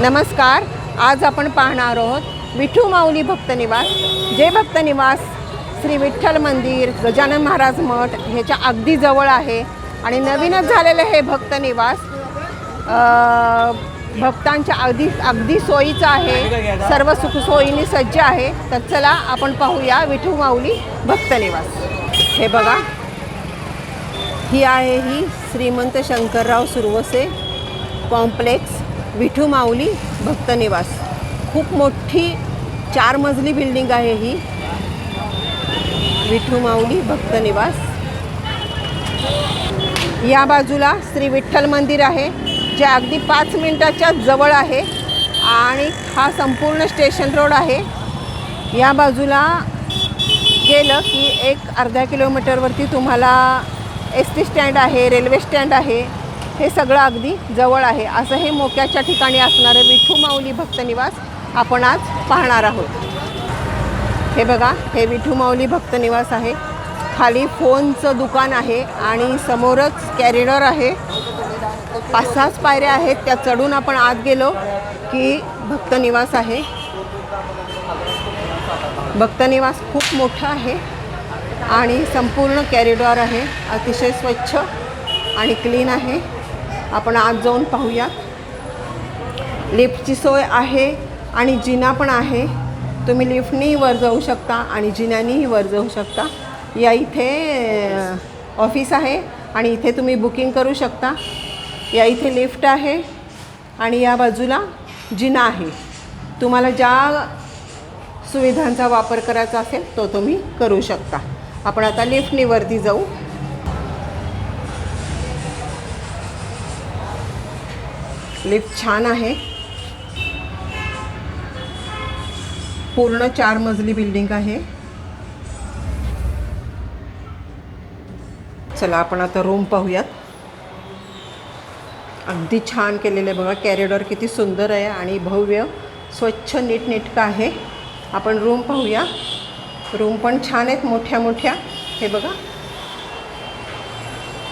नमस्कार आज आपण पाहणार आहोत विठू माऊली भक्त निवास. जे भक्त निवास श्री विठ्ठल मंदिर गजानन महाराज मठ ह्याच्या अगदी जवळ आहे आणि नवीनच झालेलं हे भक्त निवास भक्तांच्या अगदी अगदी सोयीचं आहे. सर्व सुखसोयीने सज्ज आहे. तर चला आपण पाहूया विठू माऊली भक्त निवास. हे बघा. ही आहे ही श्रीमंत शंकरराव सुरवसे कॉम्प्लेक्स. विठू माऊली भक्तनिवास खूप मोठी चार मजली बिल्डिंग आहे ही. विठू माऊली भक्तनिवास या बाजूला श्री विठ्ठल मंदिर आहे जे अगदी पाच मिनटाच्या जवळ आहे आणि हा संपूर्ण स्टेशन रोड आहे. या बाजूला गेलं की एक अर्ध्या किलोमीटरवरती तुम्हाला एस टी स्टँड आहे रेल्वे स्टँड आहे. हे सगळं अगदी जवळ आहे. असं हे मोक्याच्या ठिकाणी असणारं विठू माऊली भक्त निवास आपण आज पाहणार आहोत. हे बघा हे विठू माऊली भक्त निवास आहे. खाली फोनचं दुकान आहे आणि समोरच कॅरिडॉर आहे. पाच सहाच पायऱ्या आहेत त्या चढून आपण आत गेलो की भक्त निवास आहे. भक्त निवास खूप मोठा आहे आणि संपूर्ण कॅरिडॉर आहे. अतिशय स्वच्छ आणि क्लीन आहे. आपण आत जाऊन पाहूयात. लिफ्टची सोय आहे आणि जिना पण आहे. तुम्ही लिफ्टनेही वर जाऊ शकता आणि जिन्यानीही वर जाऊ शकता. या इथे ऑफिस आहे आणि इथे तुम्ही बुकिंग करू शकता. या इथे लिफ्ट आहे आणि या बाजूला जिना आहे. तुम्हाला ज्या सुविधांचा वापर करायचा असेल तो तुम्ही करू शकता. आपण आता लिफ्टनी वरती जाऊ. लिफ्ट छान आहे. पूर्ण चार मजली बिल्डिंग आहे. चला आपण आता रूम पाहूयात. अगदी छान केलेलं आहे बघा कॅरिडॉर किती सुंदर आहे आणि भव्य स्वच्छ नीटनेटकं आहे. आपण रूम पाहूया. रूम पण छान आहेत मोठ्या मोठ्या हे बघा.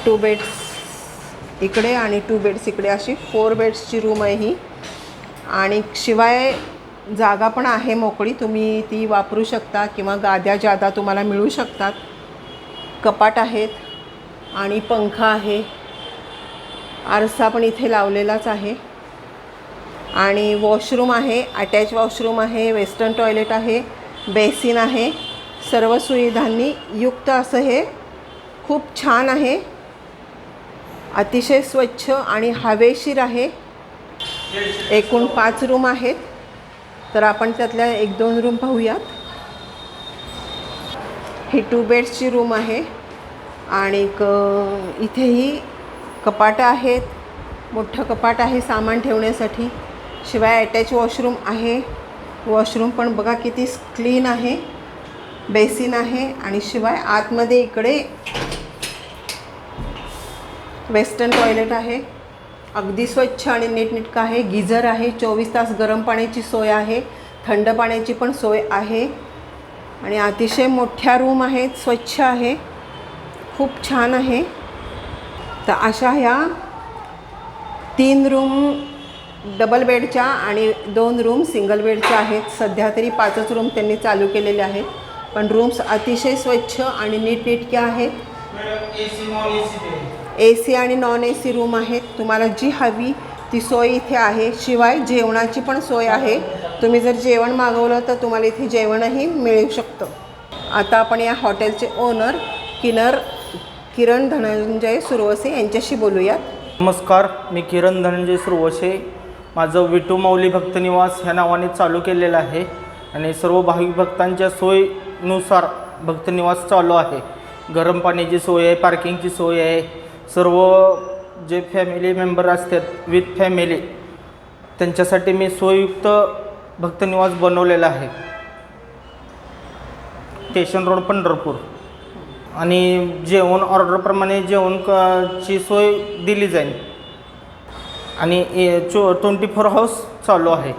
टू बेड्स इकडे आणि टू बेड्स इकडे अशी फोर बेड्सची रूम आहे ही. आणि शिवाय जागा पण आहे मोकळी तुम्ही ती वापरू शकता किंवा गाद्या जादा तुम्हाला मिळू शकतात. कपाट आहेत आणि पंखा आहे. आरसा पण इथे लावलेलाच आहे. आणि वॉशरूम आहे अटॅच वॉशरूम आहे वेस्टर्न टॉयलेट आहे बेसिन आहे. सर्व सुविधांनी युक्त असं हे खूप छान आहे. अतिशय स्वच्छ आणि हवेशीर आहे. एकूण पाच रूम आहेत. तर आपण त्यातल्या एक दोन रूम पाहूयात. ही टू बेड्सची रूम आहे. आणि क इथेही कपाटं आहेत. मोठं कपाट आहे सामान ठेवण्यासाठी. शिवाय अटॅच वॉशरूम आहे. वॉशरूम पण बघा किती क्लीन आहे. बेसिन आहे. आणि शिवाय आतमध्ये इकडे वेस्टर्न टॉयलेट आहे. अगदी स्वच्छ आणि नीटनेटकं आहे. गिझर आहे. चोवीस तास गरम पाण्याची सोय आहे. थंड पाण्याची पण सोय आहे. आणि अतिशय मोठ्या रूम आहेत. स्वच्छ आहे. खूप छान आहे. तर अशा ह्या तीन रूम डबल बेडच्या आणि दोन रूम सिंगल बेडच्या आहेत. सध्या तरी पाचच रूम त्यांनी चालू केलेले आहेत. पण रूम्स अतिशय स्वच्छ आणि नीटनेटके आहेत. ए सी आणि नॉन ए सी रूम आहेत. तुम्हाला जी हवी ती सोय इथे आहे. शिवाय जेवणाची पण सोय आहे. तुम्ही जर जेवण मागवलं तर तुम्हाला इथे जेवणही मिळू शकतं. आता आपण या हॉटेलचे ओनर किनर किरण धनंजय सुरवसे यांच्याशी बोलूयात. नमस्कार मी किरण धनंजय सुरवसे. माझं विटू माऊली भक्तनिवास ह्या नावाने चालू केलेलं आहे आणि सर्व भाविक भक्तांच्या सोयीनुसार भक्तनिवास चालू आहे. गरम पाण्याची सोय आहे पार्किंगची सोय आहे. सर्व जे फॅमिली मेंबर असतात विथ फॅमिली त्यांच्यासाठी मी सोयुक्त भक्तनिवास बनवलेला आहे. Station road Pandharpur. आणि जेवण ऑर्डरप्रमाणे जेवण क ची सोय दिली जाईल. आणि ए चो ट्वेंटी फोर हाऊस चालू आहे.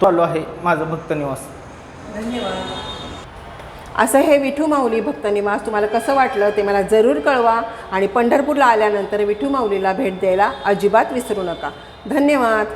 चालू आहे माझं भक्तनिवास धन्यवाद. असं हे विठू माऊली भक्त निवास तुम्हाला कसं वाटलं ते मला जरूर कळवा. आणि पंढरपूरला आल्यानंतर विठू माऊलीला भेट द्यायला अजिबात विसरू नका. धन्यवाद.